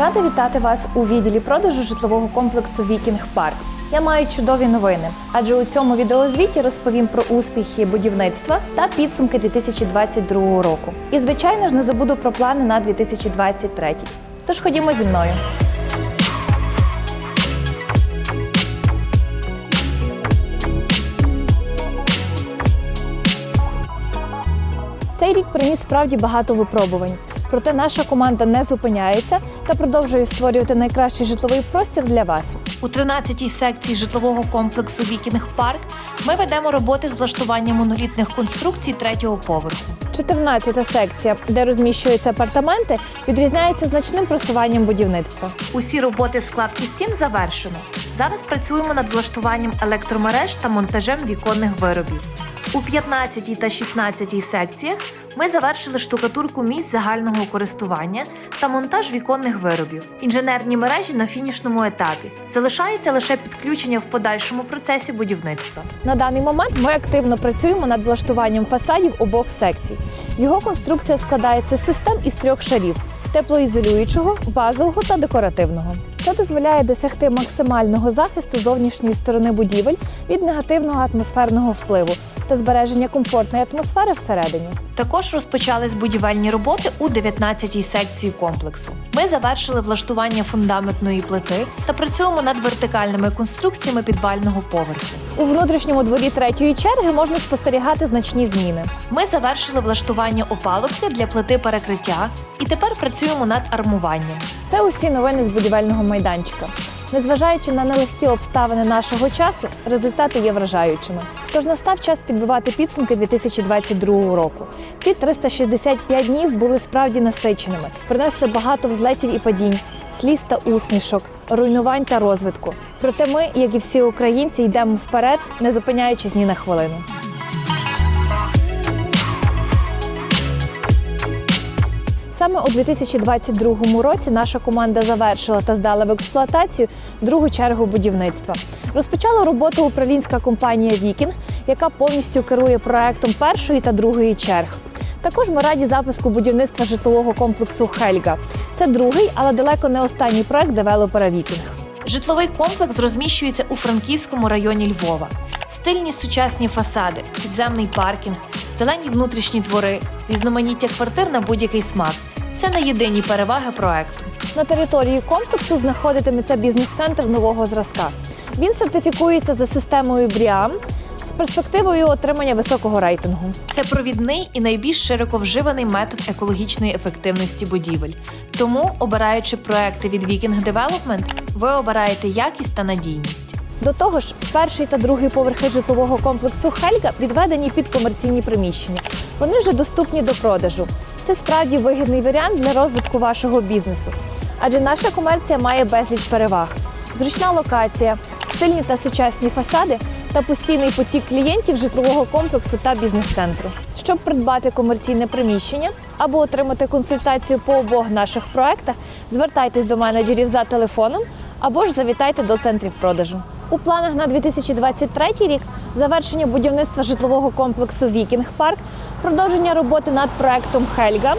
Рада вітати вас у відділі продажу житлового комплексу Вікінг Парк. Я маю чудові новини, адже у цьому відеозвіті розповім про успіхи будівництва та підсумки 2022 року. І, звичайно ж, не забуду про плани на 2023. Тож ходімо зі мною. Цей рік приніс справді багато випробувань. Проте наша команда не зупиняється та продовжує створювати найкращий житловий простір для вас. У 13-й секції житлового комплексу Вікінг Парк ми ведемо роботи з влаштуванням монолітних конструкцій третього поверху. 14-та секція, де розміщуються апартаменти, відрізняється значним просуванням будівництва. Усі роботи складки стін завершено. Зараз працюємо над влаштуванням електромереж та монтажем віконних виробів. У 15 та 16 секціях ми завершили штукатурку місць загального користування та монтаж віконних виробів. Інженерні мережі на фінішному етапі. Залишається лише підключення в подальшому процесі будівництва. На даний момент ми активно працюємо над влаштуванням фасадів обох секцій. Його конструкція складається з систем із трьох шарів: теплоізолюючого, базового та декоративного. Це дозволяє досягти максимального захисту зовнішньої сторони будівель від негативного атмосферного впливу та збереження комфортної атмосфери всередині. Також розпочались будівельні роботи у 19-й секції комплексу. Ми завершили влаштування фундаментної плити та працюємо над вертикальними конструкціями підвального поверху. У внутрішньому дворі третьої черги можна спостерігати значні зміни. Ми завершили влаштування опалубки для плити перекриття і тепер працюємо над армуванням. Це усі новини з будівельного майданчика. Незважаючи на нелегкі обставини нашого часу, результати є вражаючими. Тож настав час підбивати підсумки 2022 року. Ці 365 днів були справді насиченими, принесли багато взлетів і падінь, сліз та усмішок, руйнувань та розвитку. Проте ми, як і всі українці, йдемо вперед, не зупиняючись ні на хвилину. Саме у 2022 році наша команда завершила та здала в експлуатацію другу чергу будівництва. Розпочала роботу управлінська компанія Вікінг, яка повністю керує проектом першої та другої черг. Також ми раді запуску будівництва житлового комплексу Хельга. Це другий, але далеко не останній проект девелопера Вікінг. Житловий комплекс розміщується у Франківському районі Львова. Стильні сучасні фасади, підземний паркінг, зелені внутрішні двори, різноманіття квартир на будь-який смак. Це не єдині переваги проекту. На території комплексу знаходитиметься бізнес-центр нового зразка. Він сертифікується за системою BRIAM з перспективою отримання високого рейтингу. Це провідний і найбільш широко вживаний метод екологічної ефективності будівель. Тому, обираючи проекти від Viking Development, ви обираєте якість та надійність. До того ж, перший та другий поверхи житлового комплексу Хельга відведені під комерційні приміщення. Вони вже доступні до продажу. Це справді вигідний варіант для розвитку вашого бізнесу. Адже наша комерція має безліч переваг: зручна локація, стильні та сучасні фасади та постійний потік клієнтів житлового комплексу та бізнес-центру. Щоб придбати комерційне приміщення або отримати консультацію по обох наших проектах, звертайтесь до менеджерів за телефоном або ж завітайте до центрів продажу. У планах на 2023 рік завершення будівництва житлового комплексу Вікінг Парк, продовження роботи над проектом Хельга,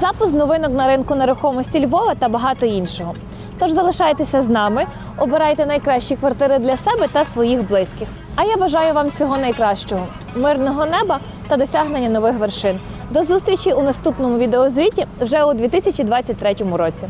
запуск новинок на ринку нерухомості Львова та багато іншого. Тож залишайтеся з нами, обирайте найкращі квартири для себе та своїх близьких. А я бажаю вам всього найкращого, мирного неба та досягнення нових вершин. До зустрічі у наступному відеозвіті вже у 2023 році.